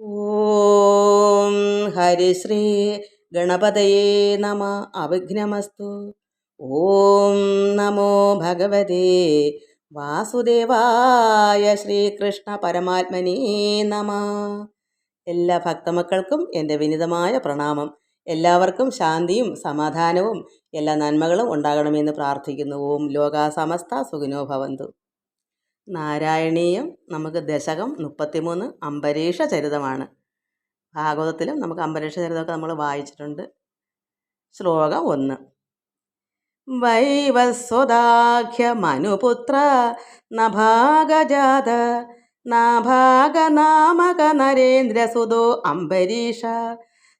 ഓം ഹരിശ്രീ ഗണപതയേ നമ. അവിഘ്നമസ്തു. ഓം നമോ ഭഗവതേ. വാസുദേവായ ശ്രീകൃഷ്ണ പരമാത്മനേ നമ. എല്ലാ ഭക്തമക്കൾക്കും എന്റെ വിനിതമായ പ്രണാമം. എല്ലാവർക്കും ശാന്തിയും സമാധാനവും എല്ലാ നന്മകളും ഉണ്ടാകണമെന്ന് പ്രാർത്ഥിക്കുന്നു. ഓം ലോകാസമസ്ത സുഖിനോ ഭവന്തു. നാരായണീയം നമുക്ക് ദശകം മുപ്പത്തിമൂന്ന് അംബരീഷ ചരിതമാണ്. ഭാഗവതത്തിലും നമുക്ക് അംബരീഷ ചരിതമൊക്കെ നമ്മൾ വായിച്ചിട്ടുണ്ട്. ശ്ലോകം ഒന്ന്. വൈവസ്വദാഖ്യ മനുപുത്ര നഭാഗജാത നാഭാഗനാമക നരേന്ദ്രസുതോ അംബരീഷ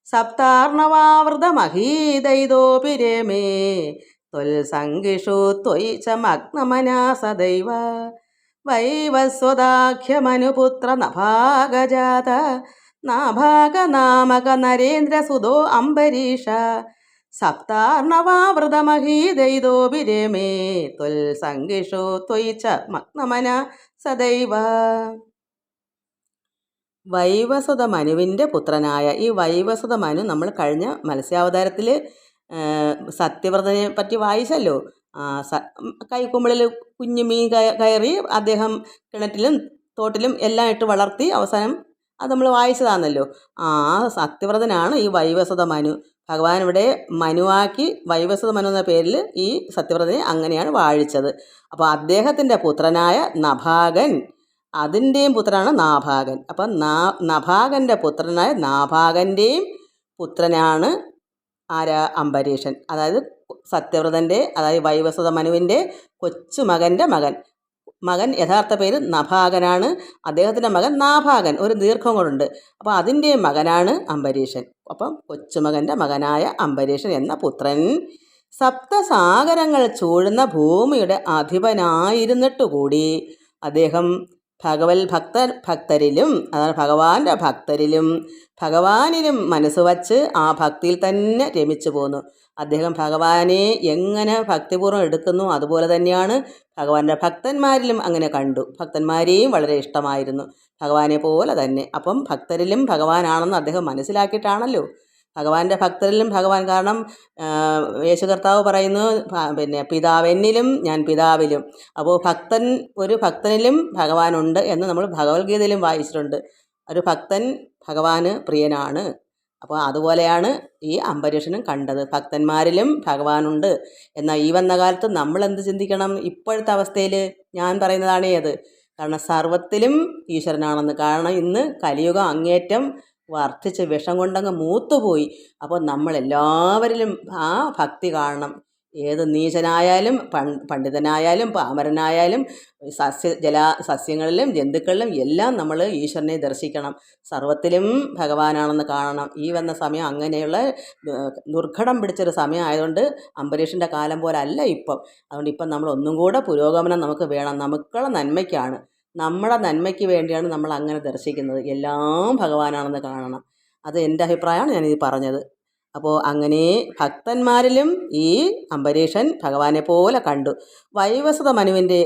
സപ്താർണവാവൃതമഹീദൈതോപി രമേ ത്വൽസംഗിഷു ത്വയി ച മഗ്നമനാ സദൈവ വൈവസ്വദാഖ്യമനുപുത്ര നഭാഗജാത നാഭാഗനാമക നരേന്ദ്രസുതോ അംബരീഷ സപ്താർണവാവൃതമഹീദൈതോപി രമേ ത്വൽ സംഗിഷു ത്വയി ച മഗ്നമന സദൈവ. വൈവസുത മനുവിന്റെ പുത്രനായ ഈ വൈവസുത മനു നമ്മൾ കഴിഞ്ഞ മത്സ്യാവതാരത്തിൽ സത്യവ്രതനെ പറ്റി വായിച്ചല്ലോ. കൈക്കുമ്പിളിൽ കുഞ്ഞു മീൻ കയറി അദ്ദേഹം കിണറ്റിലും തോട്ടിലും എല്ലാം ഇട്ട് വളർത്തി അവസാനം അത് നമ്മൾ വായിച്ചതാണല്ലോ. ആ സത്യവ്രതനാണ് ഈ വൈവസത മനു. ഭഗവാൻ ഇവിടെ മനുവാക്കി വൈവസത മനു എന്ന പേരിൽ ഈ സത്യവ്രതനെ അങ്ങനെയാണ് വാഴിച്ചത്. അപ്പോൾ അദ്ദേഹത്തിന്റെ പുത്രനായ നഭാഗൻ അതിന്റെയും പുത്രനാണ് നാഭാഗൻ. അപ്പം നാ പുത്രനായ നാഭാഗന്റെയും പുത്രനാണ് ആരാ? അംബരീഷൻ. അതായത് സത്യവ്രതന്റെ അതായത് വൈവസ്വത മനുവിന്റെ കൊച്ചുമകന്റെ മകൻ. മകൻ യഥാർത്ഥ പേര് നഭാകനാണ് അദ്ദേഹത്തിന്റെ മകൻ നാഭാകൻ ഒരു ദീർഘം കൊണ്ടുണ്ട് അപ്പോൾ അതിന്റെ മകനാണ് അംബരീഷൻ. അപ്പം കൊച്ചുമകന്റെ മകനായ അംബരീഷൻ എന്ന പുത്രൻ സപ്തസാഗരങ്ങൾ ചൂഴുന്ന ഭൂമിയുടെ അധിപനായിരുന്നിട്ടുകൂടി. അദ്ദേഹം ഭഗവത് ഭക്ത ഭക്തരിലും അതാണ് ഭഗവാന്റെ ഭക്തരിലും ഭഗവാനിലും മനസ്സ് വച്ച് ആ ഭക്തിയിൽ തന്നെ രമിച്ചു പോന്നു. അദ്ദേഹം ഭഗവാനെ എങ്ങനെ ഭക്തിപൂർവം എടുക്കുന്നു അതുപോലെ തന്നെയാണ് ഭഗവാന്റെ ഭക്തന്മാരിലും അങ്ങനെ കണ്ടു. ഭക്തന്മാരെയും വളരെ ഇഷ്ടമായിരുന്നു ഭഗവാനെ പോലെ തന്നെ. അപ്പം ഭക്തരിലും ഭഗവാനാണെന്ന് അദ്ദേഹം മനസ്സിലാക്കിയിട്ടാണല്ലോ. ഭഗവാന്റെ ഭക്തരിലും ഭഗവാൻ കാരണം യേശു കർത്താവ് പറയുന്നു പിന്നെ പിതാവെന്നിലും ഞാൻ പിതാവിലും. അപ്പോൾ ഭക്തൻ ഒരു ഭക്തനിലും ഭഗവാനുണ്ട് എന്ന് നമ്മൾ ഭഗവത്ഗീതയിലും വായിച്ചിട്ടുണ്ട്. ഒരു ഭക്തൻ ഭഗവാന് പ്രിയനാണ്. അപ്പോൾ അതുപോലെയാണ് ഈ അംബരീഷനും കണ്ടത്. ഭക്തന്മാരിലും ഭഗവാനുണ്ട്. എന്നാൽ ഈ വന്ന കാലത്ത് നമ്മൾ എന്ത് ചിന്തിക്കണം? ഇപ്പോഴത്തെ അവസ്ഥയിൽ ഞാൻ പറയുന്നതാണ് അത് കാരണം സർവത്തിലും ഈശ്വരനാണെന്ന്. കാരണം ഇന്ന് കലിയുഗം അങ്ങേറ്റം വർദ്ധിച്ച് വിഷം കൊണ്ടങ്ങ് മൂത്തുപോയി. അപ്പോൾ നമ്മളെല്ലാവരിലും ആ ഭക്തി കാണണം. ഏത് നീചനായാലും പണ്ഡിതനായാലും പാമരനായാലും സസ്യ ജല സസ്യങ്ങളിലും ജന്തുക്കളിലും എല്ലാം നമ്മൾ ഈശ്വരനെ ദർശിക്കണം. സർവത്തിലും ഭഗവാനാണെന്ന് കാണണം. ഈ വന്ന സമയം അങ്ങനെയുള്ള ദുർഘടം പിടിച്ചൊരു സമയം ആയതുകൊണ്ട് അംബരീഷിന്റെ കാലം പോലല്ല ഇപ്പം. അതുകൊണ്ട് ഇപ്പം നമ്മൾ ഒന്നും കൂടെ പുരോഗമനം നമുക്ക് വേണം. നമുക്കുള്ള നന്മയ്ക്കാണ്. നമ്മുടെ നന്മയ്ക്ക് വേണ്ടിയാണ് നമ്മൾ അങ്ങനെ ദർശിക്കുന്നത്. എല്ലാം ഭഗവാനാണെന്ന് കാണണം. അത് എന്റെ അഭിപ്രായമാണ് ഞാനിത് പറഞ്ഞത്. അപ്പോൾ അങ്ങനെ ഭക്തന്മാരിലും ഈ അംബരീഷൻ ഭഗവാനെ പോലെ കണ്ടു. വൈവസ്വത മനുവിന്റെ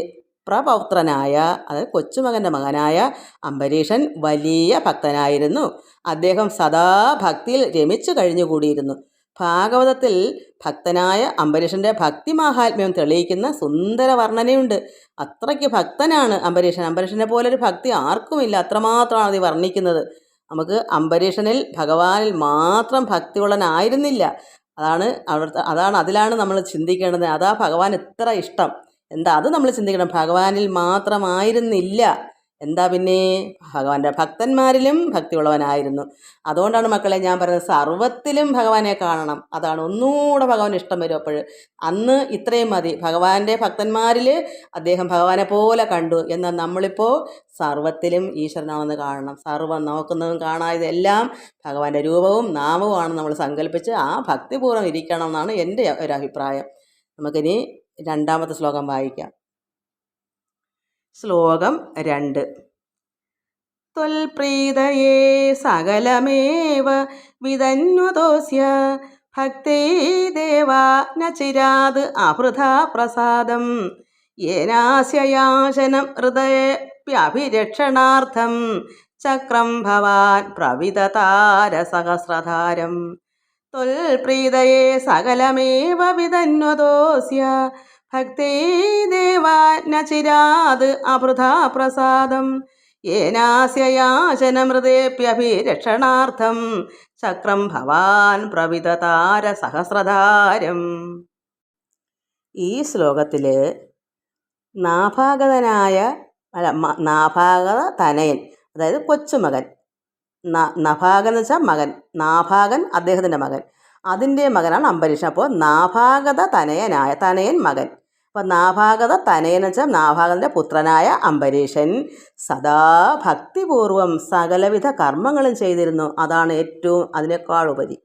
പ്രപൗത്രനായ അതായത് കൊച്ചുമകന്റെ മകനായ അംബരീഷൻ വലിയ ഭക്തനായിരുന്നു. അദ്ദേഹം സദാ ഭക്തിയിൽ രമിച്ചു കഴിഞ്ഞുകൂടിയിരുന്നു. ഭാഗവതത്തിൽ ഭക്തനായ അംബരീഷന്റെ ഭക്തി മാഹാത്മ്യം തെളിയിക്കുന്ന സുന്ദര വർണനയുണ്ട് അത്രയ്ക്ക് ഭക്തനാണ് അംബരീഷൻ. അംബരീഷനെ പോലൊരു ഭക്തി ആർക്കുമില്ല. അത്രമാത്രമാണ് അത് വർണിക്കുന്നത്. നമുക്ക് അംബരീഷനിൽ ഭഗവാനിൽ മാത്രം ഭക്തിയുള്ളനായിരുന്നില്ല. അതാണ് അവിടുത്തെ അതാണ് അതിലാണ് നമ്മൾ ചിന്തിക്കേണ്ടത്. അതാ ഭഗവാൻ ഇത്ര ഇഷ്ടം. എന്താ അത് നമ്മൾ ചിന്തിക്കണം? ഭഗവാനിൽ മാത്രമായിരുന്നില്ല. എന്താ പിന്നെ? ഭഗവാന്റെ ഭക്തന്മാരിലും ഭക്തിയുള്ളവനായിരുന്നു. അതുകൊണ്ടാണ് മക്കളെ ഞാൻ പറയുന്നത് സർവത്തിലും ഭഗവാനെ കാണണം. അതാണ് ഒന്നുകൂടെ ഭഗവാൻ ഇഷ്ടം വരും അപ്പോൾ അന്ന് ഇത്രയും മതി. ഭഗവാന്റെ ഭക്തന്മാരിൽ അദ്ദേഹം ഭഗവാനെ പോലെ കണ്ടു. എന്നാൽ നമ്മളിപ്പോൾ സർവത്തിലും ഈശ്വരനാണെന്ന് കാണണം. സർവം നോക്കുന്നതും കാണാതെല്ലാം ഭഗവാന്റെ രൂപവും നാമവുമാണ് നമ്മൾ സങ്കല്പിച്ച് ആ ഭക്തിപൂർവം ഇരിക്കണം എന്നാണ് എന്റെ ഒരു അഭിപ്രായം. നമുക്കിനി രണ്ടാമത്തെ ശ്ലോകം വായിക്കാം. ശ്ലോകം രണ്ട്. ത്വൽപ്രീതയേ സകലമേവ വിതന്വതോസ്യ ഭക്തേ ദേവാ നചിരാത് ചിരാത് അഹൃത പ്രസാദം. ഹൃദയ ഹൃദയപ്യഭിരക്ഷണാർത്ഥം ചക്രം ഭവാൻ പ്രവിതതാരസഹസ്രധാരം ത്വൽപ്രീതയേ സകലമേവ വിതന്വതോസ്യ ഭക്തേ ചിരാത് അമൃതാ പ്രസാദം യേനാസ്യയാചനമൃതേപ്യഭിരക്ഷണാർത്ഥം ചക്രം ഭവാൻ പ്രവിതതാരസഹസ്രധാരം ഈ ശ്ലോകത്തിൽ നാഭാഗതനായ അല്ല നാഭാഗത തനയൻ അതായത് കൊച്ചുമകൻ നഭാഗൻ എന്ന് വെച്ചാൽ മകൻ നാഭാഗൻ അദ്ദേഹത്തിന്റെ മകൻ. അതിന്റെ മകനാണ് അംബരീഷൻ. അപ്പോൾ നാഭാഗത തനയനായ തനയൻ മകൻ. അപ്പോൾ നാഭാഗത തനയൻ വെച്ചാൽ നാഭാഗതന്റെ പുത്രനായ അംബരീഷൻ. സദാ ഭക്തിപൂർവം സകലവിധ കർമ്മങ്ങളും ചെയ്തിരുന്നു. അതാണ് ഏറ്റവും അതിനേക്കാൾ ഉപരി.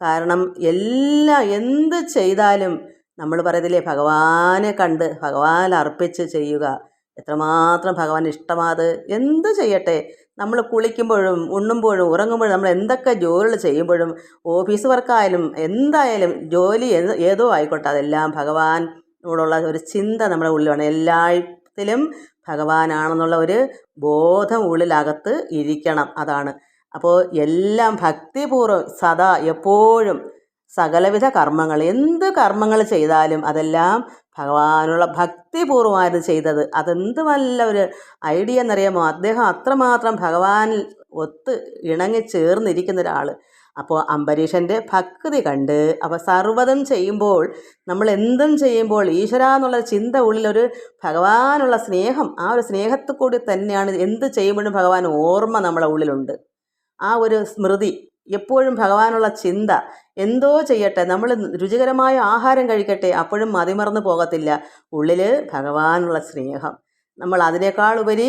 കാരണം എല്ലാ എന്ത് ചെയ്താലും നമ്മൾ പറയത്തില്ലേ ഭഗവാനെ കണ്ട് ഭഗവാൻ അർപ്പിച്ച് ചെയ്യുക. എത്രമാത്രം ഭഗവാൻ ഇഷ്ടമാത്? എന്ത് ചെയ്യട്ടെ? നമ്മൾ കുളിക്കുമ്പോഴും ഉണ്ണുമ്പോഴും ഉറങ്ങുമ്പോഴും നമ്മൾ എന്തൊക്കെ ജോലികൾ ചെയ്യുമ്പോഴും ഓഫീസ് വർക്കായാലും എന്തായാലും ജോലി ഏത് ആയിക്കോട്ടെ അതെല്ലാം ഭഗവാനോടുള്ള ഒരു ചിന്ത നമ്മുടെ ഉള്ളിൽ വേണം എല്ലാത്തിലും ഭഗവാനാണെന്നുള്ള ഒരു ബോധം ഉള്ളിലകത്ത് ഇരിക്കണം അതാണ്. അപ്പോൾ എല്ലാം ഭക്തിപൂർവം സദാ എപ്പോഴും സകലവിധ കർമ്മങ്ങൾ എന്ത് കർമ്മങ്ങൾ ചെയ്താലും അതെല്ലാം ഭഗവാനുള്ള ഭക്തിപൂർവമായിരുന്നു ചെയ്തത്. അതെന്ത് നല്ല ഒരു ഐഡിയ എന്നറിയാമോ? അദ്ദേഹം അത്രമാത്രം ഭഗവാനിൽ ഒത്ത് ഇണങ്ങി ചേർന്നിരിക്കുന്ന ഒരാൾ അപ്പോൾ അംബരീഷന്റെ ഭക്തി കണ്ട് അവ സർവതും ചെയ്യുമ്പോൾ നമ്മൾ എന്തും ചെയ്യുമ്പോൾ ഈശ്വര എന്നുള്ള ചിന്ത ഉള്ളിലൊരു ഭഗവാനുള്ള സ്നേഹം ആ ഒരു സ്നേഹത്തിൽ കൂടി തന്നെയാണ് എന്ത് ചെയ്യുമ്പോഴും ഭഗവാൻ ഓർമ്മ നമ്മളെ ഉള്ളിലുണ്ട്. ആ ഒരു സ്മൃതി എപ്പോഴും ഭഗവാനുള്ള ചിന്ത എന്തോ ചെയ്യട്ടെ നമ്മൾ രുചികരമായ ആഹാരം കഴിക്കട്ടെ അപ്പോഴും മതിമറന്നു പോകത്തില്ല. ഉള്ളിൽ ഭഗവാനുള്ള സ്നേഹം. നമ്മൾ അതിനേക്കാൾ ഉപരി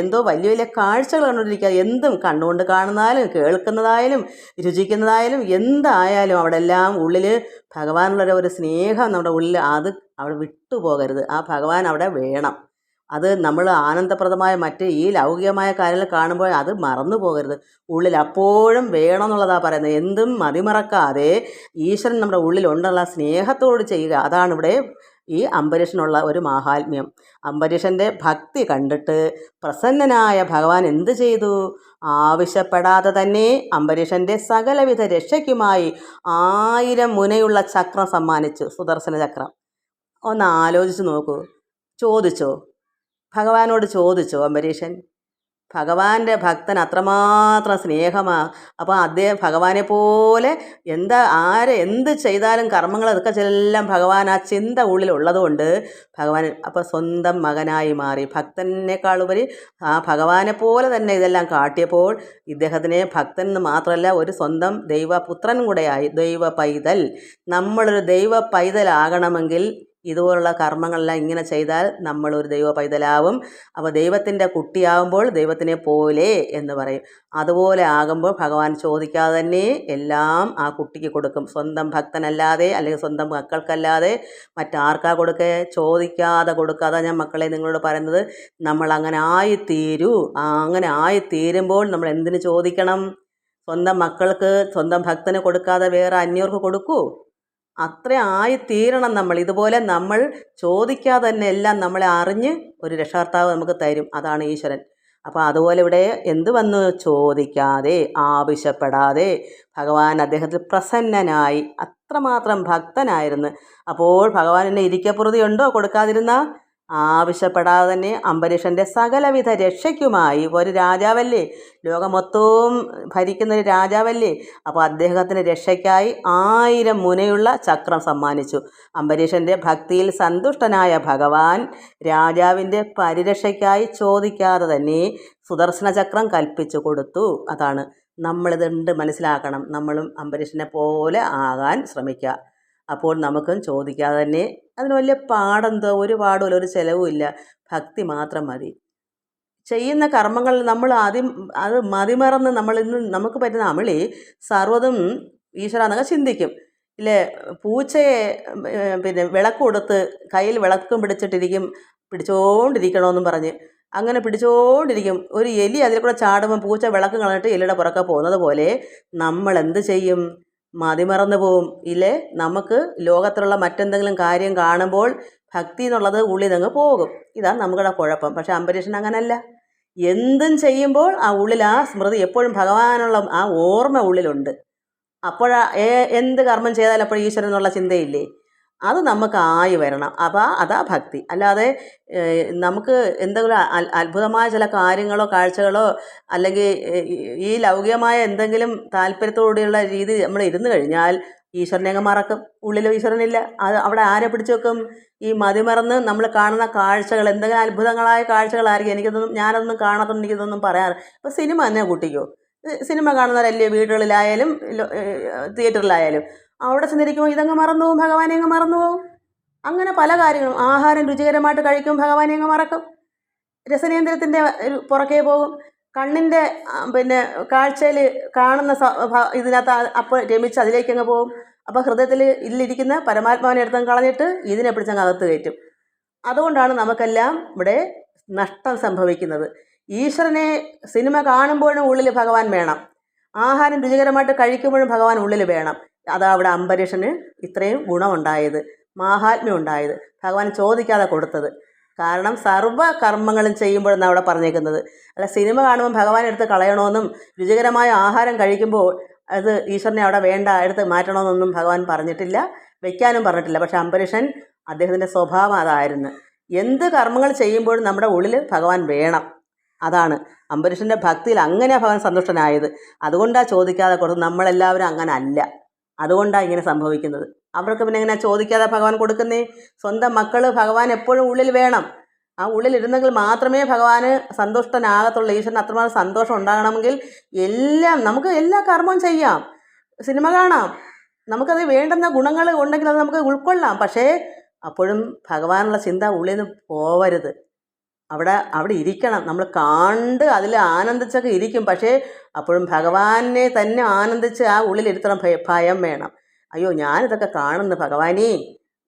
എന്തോ വലിയ വലിയ കാഴ്ചകൾ കണ്ടുകൊണ്ടിരിക്കുക എന്തും കണ്ണുകൊണ്ട് കാണുന്നതായാലും കേൾക്കുന്നതായാലും രുചിക്കുന്നതായാലും എന്തായാലും അവിടെ എല്ലാം ഉള്ളിൽ ഭഗവാനുള്ള ഒരു സ്നേഹം നമ്മുടെ ഉള്ളിൽ അത് അവിടെ വിട്ടുപോകരുത്. ആ ഭഗവാൻ അവിടെ വേണം. അത് നമ്മൾ ആനന്ദപ്രദമായ മറ്റ് ഈ ലൗകികമായ കാര്യങ്ങൾ കാണുമ്പോൾ അത് മറന്നു പോകരുത്. ഉള്ളിൽ അപ്പോഴും വേണം എന്നുള്ളതാണ് പറയുന്നത്. എന്തും മതിമറക്കാതെ ഈശ്വരൻ നമ്മുടെ ഉള്ളിലുണ്ടുള്ള സ്നേഹത്തോട് ചെയ്യുക. അതാണ് ഇവിടെ ഈ അംബരീഷനുള്ള ഒരു മാഹാത്മ്യം. അംബരീഷന്റെ ഭക്തി കണ്ടിട്ട് പ്രസന്നനായ ഭഗവാൻ എന്ത് ചെയ്തു? ആവശ്യപ്പെടാതെ തന്നെ അംബരീഷന്റെ സകലവിധ രക്ഷയ്ക്കുമായി ആയിരം മുനയുള്ള ചക്രം സമ്മാനിച്ചു സുദർശന ചക്രം. ഒന്ന് ആലോചിച്ച് നോക്കൂ. ചോദിച്ചോ? ഭഗവാനോട് ചോദിച്ചോ അംബരീഷൻ? ഭഗവാന്റെ ഭക്തൻ അത്രമാത്രം സ്നേഹമാണ് അപ്പോൾ അദ്ദേഹം ഭഗവാനെ പോലെ എന്താ ആര് എന്ത് ചെയ്താലും കർമ്മങ്ങൾ അതൊക്കെ ചെല്ലാം ഭഗവാൻ ആ ചിന്ത ഉള്ളിൽ ഉള്ളതുകൊണ്ട് ഭഗവാൻ അപ്പോൾ സ്വന്തം മകനായി മാറി. ഭക്തനേക്കാൾ ഉപരി ആ ഭഗവാനെ പോലെ തന്നെ ഇതെല്ലാം കാട്ടിയപ്പോൾ ഇദ്ദേഹത്തിനെ ഭക്തൻ എന്ന് മാത്രമല്ല ഒരു സ്വന്തം ദൈവപുത്രൻ കൂടെയായി ദൈവ പൈതൽ നമ്മളൊരു ദൈവ പൈതലാകണമെങ്കിൽ ഇതുപോലുള്ള കർമ്മങ്ങളെല്ലാം ഇങ്ങനെ ചെയ്താൽ നമ്മളൊരു ദൈവ പൈതലാവും അപ്പോൾ ദൈവത്തിന്റെ കുട്ടിയാകുമ്പോൾ ദൈവത്തിനെ പോലെ എന്ന് പറയും. അതുപോലെ ആകുമ്പോൾ ഭഗവാൻ ചോദിക്കാതെ തന്നെ എല്ലാം ആ കുട്ടിക്ക് കൊടുക്കും. സ്വന്തം ഭക്തനല്ലാതെ അല്ലെങ്കിൽ സ്വന്തം മക്കൾക്കല്ലാതെ മറ്റാർക്കാ കൊടുക്കേ? ചോദിക്കാതെ കൊടുക്കാതെ ഞാൻ മക്കളെ നിങ്ങളോട് പറയുന്നത്. നമ്മൾ അങ്ങനെ ആയിത്തീരൂ. അങ്ങനെ ആയിത്തീരുമ്പോൾ നമ്മൾ എന്തിനു ചോദിക്കണം? സ്വന്തം മക്കൾക്ക് സ്വന്തം ഭക്തന് കൊടുക്കാതെ വേറെ അന്യർക്ക് കൊടുക്കൂ? അത്ര ആയിത്തീരണം നമ്മൾ. ഇതുപോലെ നമ്മൾ ചോദിക്കാതെ തന്നെ എല്ലാം നമ്മളെ അറിഞ്ഞ് ഒരു രക്ഷാർത്താവ് നമുക്ക് തരും. അതാണ് ഈശ്വരൻ. അപ്പോൾ അതുപോലെ ഇവിടെ എന്ത് വന്നു? ചോദിക്കാതെ ആവശ്യപ്പെടാതെ ഭഗവാൻ അദ്ദേഹത്തിൽ പ്രസന്നനായി അത്രമാത്രം ഭക്തനായിരുന്നു. അപ്പോൾ ഭഗവാനെന്നെ ഇരിക്കപ്പുറതി ഉണ്ടോ? കൊടുക്കാതിരുന്ന? ആവശ്യപ്പെടാതെ തന്നെ അംബരീഷന്റെ സകലവിധ രക്ഷയ്ക്കുമായി ഒരു രാജാവല്ലേ? ലോകം മൊത്തവും ഭരിക്കുന്ന ഒരു രാജാവല്ലേ? അപ്പോൾ അദ്ദേഹത്തിന് രക്ഷയ്ക്കായി ആയിരം മുനയുള്ള ചക്രം സമ്മാനിച്ചു. അംബരീഷന്റെ ഭക്തിയിൽ സന്തുഷ്ടനായ ഭഗവാൻ രാജാവിന്റെ പരിരക്ഷയ്ക്കായി ചോദിക്കാതെ തന്നെ സുദർശന ചക്രം കൽപ്പിച്ചു കൊടുത്തു. അതാണ് നമ്മളിതുണ്ട് മനസ്സിലാക്കണം. നമ്മളും അംബരീഷനെ പോലെ ആകാൻ ശ്രമിക്കുക. അപ്പോൾ നമുക്കും ചോദിക്കാതെ തന്നെ അതിന് വലിയ പാടെന്തോ ഒരു പാടുമില്ല ഒരു ചിലവുമില്ല. ഭക്തി മാത്രം മതി. ചെയ്യുന്ന കർമ്മങ്ങൾ നമ്മൾ ആദ്യം അത് മതിമറന്ന് നമ്മൾ ഇന്ന് നമുക്ക് പറ്റുന്ന അമിളി സർവതും ഈശ്വര എന്നൊക്കെ ചിന്തിക്കും. ഇല്ലേ? പൂച്ചയെ പിന്നെ വിളക്ക് കൊടുത്ത് കയ്യിൽ വിളക്കും പിടിച്ചിട്ടിരിക്കും പിടിച്ചോണ്ടിരിക്കണമെന്നും പറഞ്ഞ്. അങ്ങനെ പിടിച്ചോണ്ടിരിക്കും. ഒരു എലി അതിൽ കൂടെ ചാടുമ്പോൾ പൂച്ച വിളക്ക് കളഞ്ഞിട്ട് എലിയുടെ പുറക്കെ പോകുന്നത് പോലെ നമ്മൾ എന്ത് ചെയ്യും? മതിമറന്നു പോവും. ഇല്ലേ? നമുക്ക് ലോകത്തിലുള്ള മറ്റെന്തെങ്കിലും കാര്യം കാണുമ്പോൾ ഭക്തി എന്നുള്ളത് നിന്ന് പോകും. ഇതാണ് നമ്മുടെ കുഴപ്പം. പക്ഷെ അംബരീഷൻ അങ്ങനല്ല. എന്തും ചെയ്യുമ്പോൾ ആ ഉള്ളിൽ ആ സ്മൃതി എപ്പോഴും ഭഗവാനുള്ള ആ ഓർമ്മ ഉള്ളിലുണ്ട്. അപ്പോഴാ എന്ത് കർമ്മം ചെയ്താലും അപ്പോൾ ഈശ്വരൻ എന്നുള്ള ചിന്തയില്ലേ? അത് നമുക്ക് ആയി വരണം. അപ്പോൾ അതാ ഭക്തി. അല്ലാതെ നമുക്ക് എന്തെങ്കിലും അത്ഭുതമായ ചില കാര്യങ്ങളോ കാഴ്ചകളോ അല്ലെങ്കിൽ ഈ ലൗകികമായ എന്തെങ്കിലും താല്പര്യത്തോടെയുള്ള രീതി നമ്മൾ ഇരുന്ന് കഴിഞ്ഞാൽ ഈശ്വരനെ അങ്ങ് മറക്കും ഉള്ളിൽ ഈശ്വരനില്ല. അത് അവിടെ ആരെ പിടിച്ചു വെക്കും? ഈ മതിമറന്ന് നമ്മൾ കാണുന്ന കാഴ്ചകൾ എന്തെങ്കിലും അത്ഭുതങ്ങളായ കാഴ്ചകളായിരിക്കും. എനിക്കൊന്നും ഞാനതൊന്നും കാണാത്തൊന്നും എനിക്കിതൊന്നും പറയാറ്. ഇപ്പോൾ സിനിമ തന്നെ കൂട്ടിക്കോ. സിനിമ കാണുന്നവരല്ലേ വീടുകളിലായാലും തിയേറ്ററിലായാലും. അവിടെ ചെന്നിരിക്കുമ്പോൾ ഇതങ്ങ് മറന്നു പോകും ഭഗവാനെ അങ്ങ് മറന്നു. പോകും അങ്ങനെ പല കാര്യങ്ങളും. ആഹാരം രുചികരമായിട്ട് കഴിക്കും ഭഗവാനെ അങ്ങ് മറക്കും. രസനേന്ദ്രത്തിന്റെ ഒരു പുറകെ പോകും. കണ്ണിന്റെ പിന്നെ കാഴ്ചയിൽ കാണുന്ന ഇതിനകത്ത് അപ്പോൾ രമിച്ച് അതിലേക്ക് അങ്ങ് പോകും. അപ്പോൾ ഹൃദയത്തിൽ ഇതിലിരിക്കുന്ന പരമാത്മാവിനെ എടുത്തങ്ങ് കളഞ്ഞിട്ട് ഇതിനെ പിടിച്ചങ്ങ് അകത്ത് കയറ്റും. അതുകൊണ്ടാണ് നമുക്കെല്ലാം ഇവിടെ നഷ്ടം സംഭവിക്കുന്നത്. ഈശ്വരനെ സിനിമ കാണുമ്പോഴും ഉള്ളിൽ ഭഗവാൻ വേണം. ആഹാരം രുചികരമായിട്ട് കഴിക്കുമ്പോഴും ഭഗവാൻ ഉള്ളിൽ വേണം. അതാ അവിടെ അംബരീഷന് ഇത്രയും ഗുണമുണ്ടായത് മാഹാത്മ്യം ഉണ്ടായത് ഭഗവാൻ ചോദിക്കാതെ കൊടുത്തത്. കാരണം സർവ കർമ്മങ്ങളും ചെയ്യുമ്പോഴെന്നാണ് അവിടെ പറഞ്ഞേക്കുന്നത്. അല്ല സിനിമ കാണുമ്പോൾ ഭഗവാൻ എടുത്ത് കളയണമെന്നും രുചികരമായ ആഹാരം കഴിക്കുമ്പോൾ അത് ഈശ്വരനെ അവിടെ വേണ്ട എടുത്ത് മാറ്റണമെന്നൊന്നും ഭഗവാൻ പറഞ്ഞിട്ടില്ല വെക്കാനും പറഞ്ഞിട്ടില്ല. പക്ഷെ അംബരീഷൻ അദ്ദേഹത്തിന്റെ സ്വഭാവം അതായിരുന്നു. എന്ത് കർമ്മങ്ങൾ ചെയ്യുമ്പോഴും നമ്മുടെ ഉള്ളിൽ ഭഗവാൻ വേണം. അതാണ്. അംബരീഷന്റെ ഭക്തിയിൽ അങ്ങനെ ഭഗവാൻ സന്തുഷ്ടനായത്. അതുകൊണ്ടാണ് ചോദിക്കാതെ കൊടുത്തത്. നമ്മളെല്ലാവരും അങ്ങനെ അല്ല അതുകൊണ്ടാണ് ഇങ്ങനെ സംഭവിക്കുന്നത്. അവർക്ക് പിന്നെ എങ്ങനെ ചോദിക്കാതെ ഭഗവാൻ കൊടുക്കുന്നേ? സ്വന്തം മക്കൾ ഭഗവാൻ എപ്പോഴും ഉള്ളിൽ വേണം. ആ ഉള്ളിലിരുന്നെങ്കിൽ മാത്രമേ ഭഗവാന് സന്തുഷ്ടനാകത്തുള്ളൂ. ഈശ്വരന് അത്രമാത്രം സന്തോഷം ഉണ്ടാകണമെങ്കിൽ എല്ലാം നമുക്ക് എല്ലാ കർമ്മവും ചെയ്യാം. സിനിമ കാണാം. നമുക്കത് വേണ്ടുന്ന ഗുണങ്ങൾ ഉണ്ടെങ്കിൽ അത് നമുക്ക് ഉൾക്കൊള്ളാം. പക്ഷേ അപ്പോഴും ഭഗവാനുള്ള ചിന്ത ഉള്ളിൽ നിന്ന് പോവരുത്. അവിടെ അവിടെ ഇരിക്കണം. നമ്മൾ കണ്ട് അതിൽ ആനന്ദിച്ചൊക്കെ ഇരിക്കും. പക്ഷേ അപ്പോഴും ഭഗവാനെ തന്നെ ആനന്ദിച്ച് ആ ഉള്ളിലിരുത്തണം ഭയ വേണം. അയ്യോ ഞാനിതൊക്കെ കാണുന്നു ഭഗവാനെ.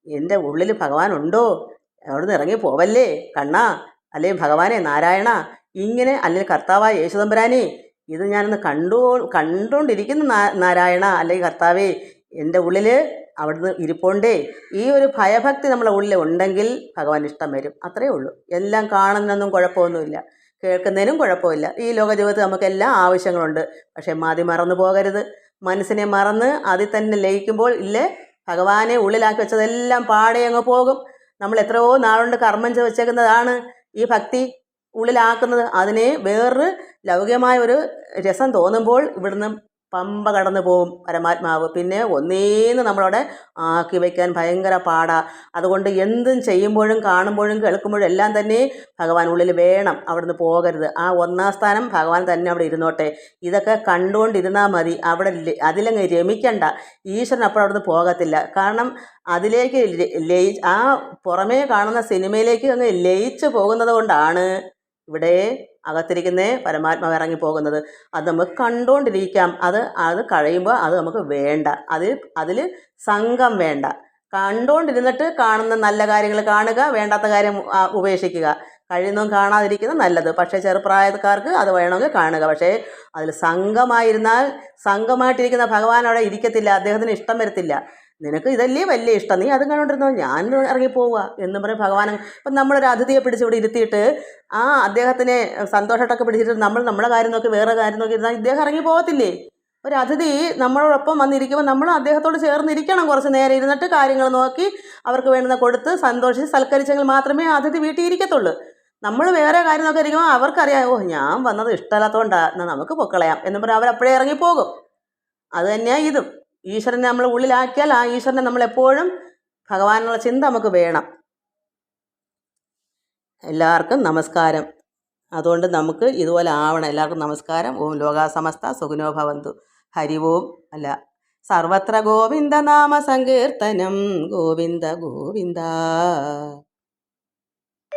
എന്റെ ഉള്ളിൽ ഭഗവാൻ ഉണ്ടോ? നിന്ന് ഇറങ്ങി പോവല്ലേ? കണ്ണാ. അല്ലെങ്കിൽ ഭഗവാനെ? നാരായണ. ഇങ്ങനെ അല്ലെങ്കിൽ കർത്താവായ യേശുദമ്പരാനെ ഇത് ഞാനൊന്ന് കണ്ടു കണ്ടുകൊണ്ടിരിക്കുന്നു നാരായണ. അല്ലെങ്കിൽ കർത്താവേ എന്റെ ഉള്ളിൽ അവിടുന്ന് ഇരിപ്പോണ്ടേ. ഈ ഒരു ഭയഭക്തി നമ്മളെ ഉള്ളിൽ ഉണ്ടെങ്കിൽ ഭഗവാൻ ഇഷ്ടം വരും. അത്രയേ ഉള്ളൂ. എല്ലാം കാണുന്നൊന്നും കുഴപ്പമൊന്നുമില്ല. കേൾക്കുന്നതിനും കുഴപ്പമില്ല. ഈ ലോക ജീവിതത്തിൽ നമുക്ക് എല്ലാ ആവശ്യങ്ങളുണ്ട്. പക്ഷേ മതി മറന്നു പോകരുത്. മനസ്സിനെ മറന്ന് അതിൽ തന്നെ ലയിക്കുമ്പോൾ ഇല്ലേ? ഭഗവാനെ ഉള്ളിലാക്കി വെച്ചതെല്ലാം പാടെ അങ്ങ് പോകും. നമ്മൾ എത്രയോ നാളുകൊണ്ട് കർമ്മം വെച്ചേക്കുന്നതാണ് ഈ ഭക്തി ഉള്ളിലാക്കുന്നത്. അതിനെ വേറൊരു ലൗകികമായ ഒരു രസം തോന്നുമ്പോൾ ഇവിടുന്ന് പമ്പ കടന്നു പോവും പരമാത്മാവ്. പിന്നെ ഒന്നേന്ന് നമ്മളവിടെ ആക്കി വയ്ക്കാൻ ഭയങ്കര പാടാണ് അതുകൊണ്ട് എന്തും ചെയ്യുമ്പോഴും കാണുമ്പോഴും കേൾക്കുമ്പോഴും എല്ലാം തന്നെ ഭഗവാൻ ഉള്ളിൽ വേണം അവിടുന്ന് പോകരുത്. ആ ഒന്നാം സ്ഥാനം ഭഗവാൻ തന്നെ അവിടെ ഇരുന്നോട്ടെ. ഇതൊക്കെ കണ്ടുകൊണ്ടിരുന്നാൽ മതി. അവിടെ അതിലങ്ങ് രമിക്കണ്ട. ഈശ്വരൻ അപ്പോൾ അവിടുന്ന് പോകത്തില്ല. കാരണം അതിലേക്ക് ലയി ആ പുറമേ കാണുന്ന സിനിമയിലേക്ക് അങ്ങ് ലയിച്ചു പോകുന്നത് കൊണ്ടാണ് ഇവിടെ അകത്തിരിക്കുന്ന പരമാത്മാവ് ഇറങ്ങി പോകുന്നത്. അത് നമുക്ക് കണ്ടുകൊണ്ടിരിക്കാം അത് അത് കഴിയുമ്പോൾ അത് നമുക്ക് വേണ്ട. അതിൽ അതിൽ സംഘം വേണ്ട. കണ്ടുകൊണ്ടിരുന്നിട്ട് കാണുന്ന നല്ല കാര്യങ്ങൾ കാണുക വേണ്ടാത്ത കാര്യം ഉപേക്ഷിക്കുക. കഴിയുന്നതും കാണാതിരിക്കുന്നത് നല്ലത്. പക്ഷേ ചെറുപ്രായക്കാർക്ക് അത് വേണമെങ്കിൽ കാണുക. പക്ഷേ അതിൽ സംഘമായിരുന്നാൽ സംഘമായിട്ടിരിക്കുന്ന ഭഗവാൻ അവിടെ ഇരിക്കത്തില്ല. അദ്ദേഹത്തിന് ഇഷ്ടം വരത്തില്ല. നിനക്ക് ഇതല്ലേ വലിയ ഇഷ്ടം. നീ അതും കണ്ടുകൊണ്ടിരുന്നോ ഞാൻ ഇറങ്ങിപ്പോവുക എന്നും പറയും ഭഗവാൻ ഇപ്പം നമ്മളൊരു അതിഥിയെ പിടിച്ച് ഇവിടെ ഇരുത്തിയിട്ട് ആ അദ്ദേഹത്തിനെ സന്തോഷമായിട്ടൊക്കെ പിടിച്ചിട്ട് നമ്മൾ നമ്മളെ കാര്യം നോക്കി വേറെ കാര്യം നോക്കി ഇരുന്നാൽ ഇദ്ദേഹം ഇറങ്ങി പോകത്തില്ലേ? ഒരു അതിഥി നമ്മളോടൊപ്പം വന്നിരിക്കുമ്പോൾ നമ്മൾ അദ്ദേഹത്തോട് ചേർന്നിരിക്കണം കുറച്ച് നേരം ഇരുന്നിട്ട് കാര്യങ്ങൾ നോക്കി അവർക്ക് വേണ്ടുന്ന കൊടുത്ത് സന്തോഷിച്ച് സൽക്കരിച്ചെങ്കിൽ മാത്രമേ അതിഥി വീട്ടിൽ ഇരിക്കത്തുള്ളൂ. നമ്മൾ വേറെ കാര്യം നോക്കി ഇരിക്കുമ്പോൾ അവർക്കറിയാം ഓ ഞാൻ വന്നത് ഇഷ്ടമല്ലാത്തതുകൊണ്ടാണ് നമുക്ക് പൊക്കളയാം എന്ന് പറഞ്ഞാൽ അവരപ്പോഴേ ഇറങ്ങിപ്പോകും അത് തന്നെയാണ് ഇതും. ഈശ്വരനെ നമ്മൾ ഉള്ളിലാക്കിയാൽ ആ ഈശ്വരനെ നമ്മൾ എപ്പോഴും ഭഗവാനുള്ള ചിന്ത നമുക്ക് വേണം. എല്ലാവർക്കും നമസ്കാരം. അതുകൊണ്ട് നമുക്ക് ഇതുപോലെ ആവണം. എല്ലാവർക്കും നമസ്കാരം. ഓം ലോകാസമസ്ത സുഖനോ ഭവന്തു. ഹരി ഓം അല്ല. സർവത്ര ഗോവിന്ദ നാമ സങ്കീർത്തനം. ഗോവിന്ദ ഗോവിന്ദ.